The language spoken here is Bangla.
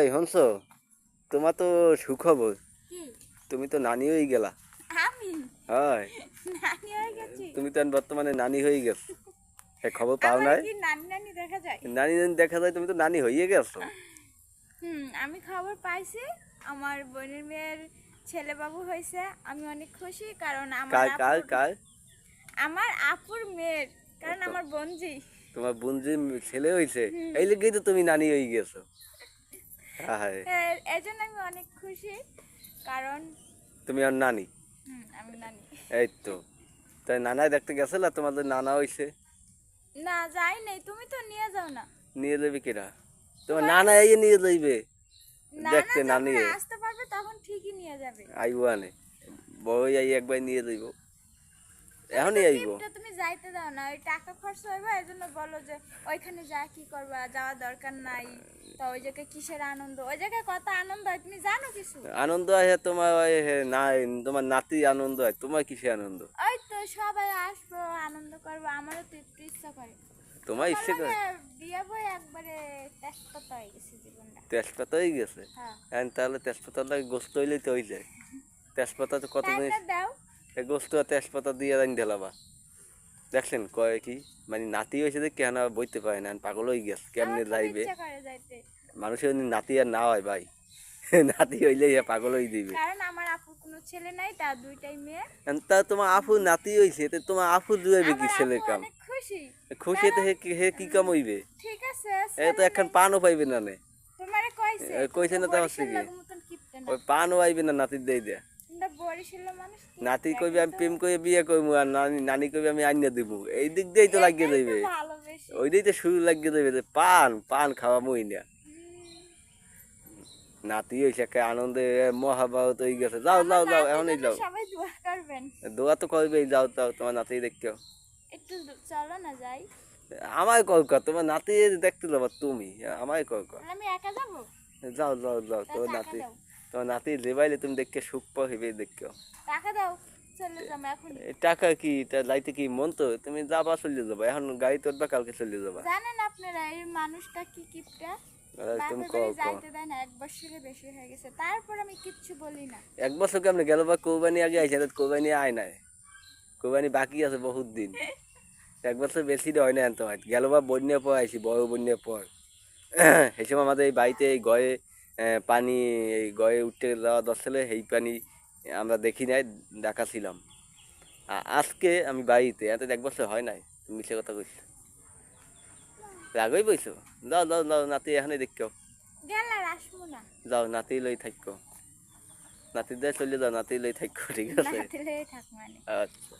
এই তোমার তো সুখবর। তুমি তো নানি হয়ে গেলা। হয়। তুমি তো বর্তমানে নানি হয়ে গেছো। খবর পাও নাই? নানি নানি দেখা যায়? তুমি তো নানি হয়ে গেছো। হুম আমি খবর পাইছি। আমার বোনের মেয়ের ছেলে বাবু হয়েছে। আমি অনেক খুশি কারণ আমার কার কার আমার আপুর মেয়ের কারণ আমার বোনজি। তোমার বোনজির ছেলে হয়েছে? এই লেগেই তো তুমি নানি হয়ে গেছো। এজন্য আমি অনেক খুশি কারণ তুমি আর নানি? আমি নানি। এই তো। তাই নানাই দেখতে গেছিল তোমাদের নানা হয়েছে না যাই নাই তুমি তো নিয়ে যাও না। নিয়ে যাবে কিরা? তোমার নানা এই নিয়ে যাইবে। দেখতে নানি। আসতে পারবে তখন ঠিকই নিয়ে যাবে। আইবো আনে। বই আই একবার নিয়ে যাইব। এখনই আইব। তুমি যাইতে দাও না ওই টাকা খরচ হইবে এই জন্য বলো যে ওইখানে যা কি করবা যাওয়া দরকার নাই। তো ওই জায়গায় কিসের আনন্দ? ওই জায়গায় কত আনন্দ হয়? তুমি জানো কিছু? আনন্দ আছে তোমার ওই হে, না তোমার নাতি আনন্দ হয়। তোমার কিসে আনন্দ? ওই তো সবাই আসব আনন্দ করব আমারও তো একটু ইচ্ছা করে। তোমার ইচ্ছে করে? বিয়ে বই একবারে তেজপাতা হয়ে গেছে জীবনটা? তেজপাতা হয়ে গেছে? হ্যাঁ। তাহলে তেজপাতা লাগে গোস্ত হইলে তো হয়ে যায় তেজপাতা তো কত জিনিস? গোস্ত তেজপাতা দিয়ে রান ঢেলাবা। দেখছেন কয় কি? মানে নাতি হয়েছে দেখে কেন বইতে পারে না পাগল হয়ে গেছে কেমনে যাইবে? মানুষের নাতি আর না হয় ভাই নাতি হইলে ইয়া পাগল হয়ে দিবে। কারণ আমার আপুর কোনো ছেলে নাই তার দুইটাই মেয়ে। তা তোমার আফু নাতি হইছে তো তোমার আফু জুয়াবে কি ছেলের কাম? খুশি। খুশি তো হে কি- হে কি কাম হইবে? ঠিক আছে এ তো এখন পানও পাইবে না নে। তোমারে কইছে কইছে না তো মতন না ওই পানও আইবে না নাতির দেই দেয়া। নাতি কইবে আমি প্রেম করে বিয়ে করব আর নানি নানি কইবে আমি আইনা দিব এই দিক দিয়েই তো লাগিয়ে তো ভালোবেসে। ওইটাই তো শুরু লাগিয়ে যে পান পান খাওয়া মই না নাতি হয়েছে একটা আনন্দে মহাভারত হয়ে গেছে। যাও যাও যাও এখনই যাও। দোয়া তো করবেই যাও যাও তোমার নাতি দেখতে। একটু চলো না যাই। আমায় কল কর তোমার নাতি দেখতে যাব তুমি আমায় কল কর। আমি একা যাব? যাও যাও যাও তা তোমার নাতি। তোমার নাতি লেবাইলে তুমি দেখকে সুখ পাইবে দেখো টাকা দাও চলে যাব এখন এই টাকা কি? তা লাইতে কি মন তো? তুমি যাবা চলে যাবা। এখন গাড়ি তোরবা কালকে চলে যাবা। জানেন আপনারা এই মানুষটা কি কিপটা? তুমি কও যাইতে দেয় এক বছরের বেশি হয়ে গেছে। তারপর আমি কিচ্ছু বলি না। এক বছর কেমনে গেল বা কোরবানি আগে আইসে তো কোরবানি আয় নাই। বাকি আছে বহুত দিন। এক বছর বেশি হয় না তোমার গেল বা বন্যার পর আইসি বড় বন্যার পর। সেই সময় আমাদের এই বাড়িতে এই গয়ে পানি এই গয়ে উঠতে যাওয়া দশলে সেই পানি আমরা দেখি নাই দেখাছিলাম। আ- আজকে আমি বাড়িতে এত এক বছর হয় নাই তুমি মিছে কথা কইছো। রাগই বইছো যাও যাও যাও নাতি এখানে দেখো। যাও নাতি লই থাকো। নাতি দিয়ে চলে যাও নাতি লই থাকো ঠিক আছে? মানে। আচ্ছা।